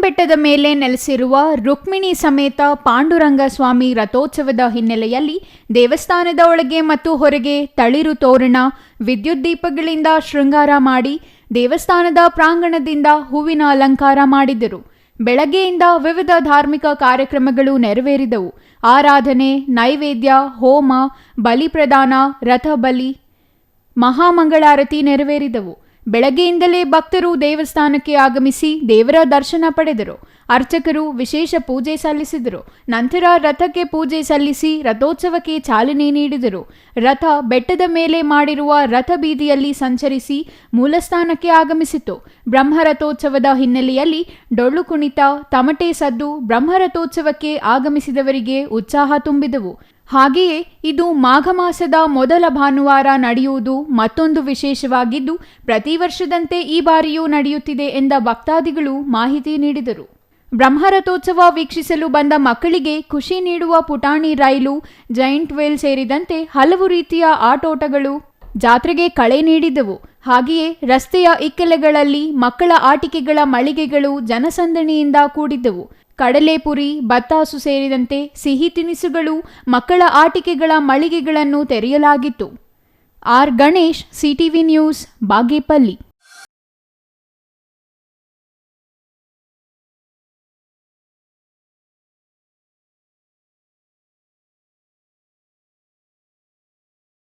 ಬೆಟ್ಟದ ಮೇಲೆ ನೆಲೆಸಿರುವ ರುಕ್ಮಿಣಿ ಸಮೇತ ಪಾಂಡುರಂಗ ಸ್ವಾಮಿ ರಥೋತ್ಸವದ ಹಿನ್ನೆಲೆಯಲ್ಲಿ ದೇವಸ್ಥಾನದ ಒಳಗೆ ಮತ್ತು ಹೊರಗೆ ತಳಿರು ತೋರಣ, ವಿದ್ಯುತ್ ದೀಪಗಳಿಂದ ಶೃಂಗಾರ ಮಾಡಿ ದೇವಸ್ಥಾನದ ಪ್ರಾಂಗಣದಿಂದ ಹೂವಿನ ಅಲಂಕಾರ ಮಾಡಿದರು. ಬೆಳಗ್ಗೆಯಿಂದ ವಿವಿಧ ಧಾರ್ಮಿಕ ಕಾರ್ಯಕ್ರಮಗಳು ನೆರವೇರಿದವು. ಆರಾಧನೆ, ನೈವೇದ್ಯ, ಹೋಮ ಬಲಿಪ್ರದಾನ ರಥ ಬಲಿ ಮಹಾಮಂಗಳಾರತಿ ನೆರವೇರಿದವು. ಬೆಳಗ್ಗೆಯಿಂದಲೇ ಭಕ್ತರು ದೇವಸ್ಥಾನಕ್ಕೆ ಆಗಮಿಸಿ ದೇವರ ದರ್ಶನ ಪಡೆದರು. ಅರ್ಚಕರು ವಿಶೇಷ ಪೂಜೆ ಸಲ್ಲಿಸಿದರು. ನಂತರ ರಥಕ್ಕೆ ಪೂಜೆ ಸಲ್ಲಿಸಿ ರಥೋತ್ಸವಕ್ಕೆ ಚಾಲನೆ ನೀಡಿದರು. ರಥ ಬೆಟ್ಟದ ಮೇಲೆ ಮಾಡಿರುವ ರಥ ಬೀದಿಯಲ್ಲಿ ಸಂಚರಿಸಿ ಮೂಲಸ್ಥಾನಕ್ಕೆ ಆಗಮಿಸಿತು. ಬ್ರಹ್ಮರಥೋತ್ಸವದ ಹಿನ್ನೆಲೆಯಲ್ಲಿ ಡೊಳ್ಳು ಕುಣಿತ, ತಮಟೆ ಸದ್ದು ಬ್ರಹ್ಮರಥೋತ್ಸವಕ್ಕೆ ಆಗಮಿಸಿದವರಿಗೆ ಉತ್ಸಾಹ ತುಂಬಿದವು. ಹಾಗೆಯೇ ಇದು ಮಾಘ ಮಾಸದ ಮೊದಲ ಭಾನುವಾರ ನಡೆಯುವುದು ಮತ್ತೊಂದು ವಿಶೇಷವಾಗಿದ್ದು, ಪ್ರತಿ ವರ್ಷದಂತೆ ಈ ಬಾರಿಯೂ ನಡೆಯುತ್ತಿದೆ ಎಂದ ಭಕ್ತಾದಿಗಳು ಮಾಹಿತಿ ನೀಡಿದರು. ಬ್ರಹ್ಮರಥೋತ್ಸವ ವೀಕ್ಷಿಸಲು ಬಂದ ಮಕ್ಕಳಿಗೆ ಖುಷಿ ನೀಡುವ ಪುಟಾಣಿ ರೈಲು, ಜೈಂಟ್ ವೇಲ್ ಸೇರಿದಂತೆ ಹಲವು ರೀತಿಯ ಆಟೋಟಗಳು ಜಾತ್ರೆಗೆ ಕಳೆ ನೀಡಿದವು. ಹಾಗೆಯೇ ರಸ್ತೆಯ ಇಕ್ಕೆಲೆಗಳಲ್ಲಿ ಮಕ್ಕಳ ಆಟಿಕೆಗಳ ಮಳಿಗೆಗಳು ಜನಸಂದಣಿಯಿಂದ ಕೂಡಿದ್ದವು. ಕಡಲೆಪುರಿ ಬತ್ತಾಸು ಸೇರಿದಂತೆ ಸಿಹಿ ತಿನಿಸುಗಳು ಮಕ್ಕಳ ಆಟಿಕೆಗಳ ಮಳಿಗೆಗಳನ್ನು ತೆರೆಯಲಾಗಿತ್ತು. R. Ganesh CTV news Bagepalli.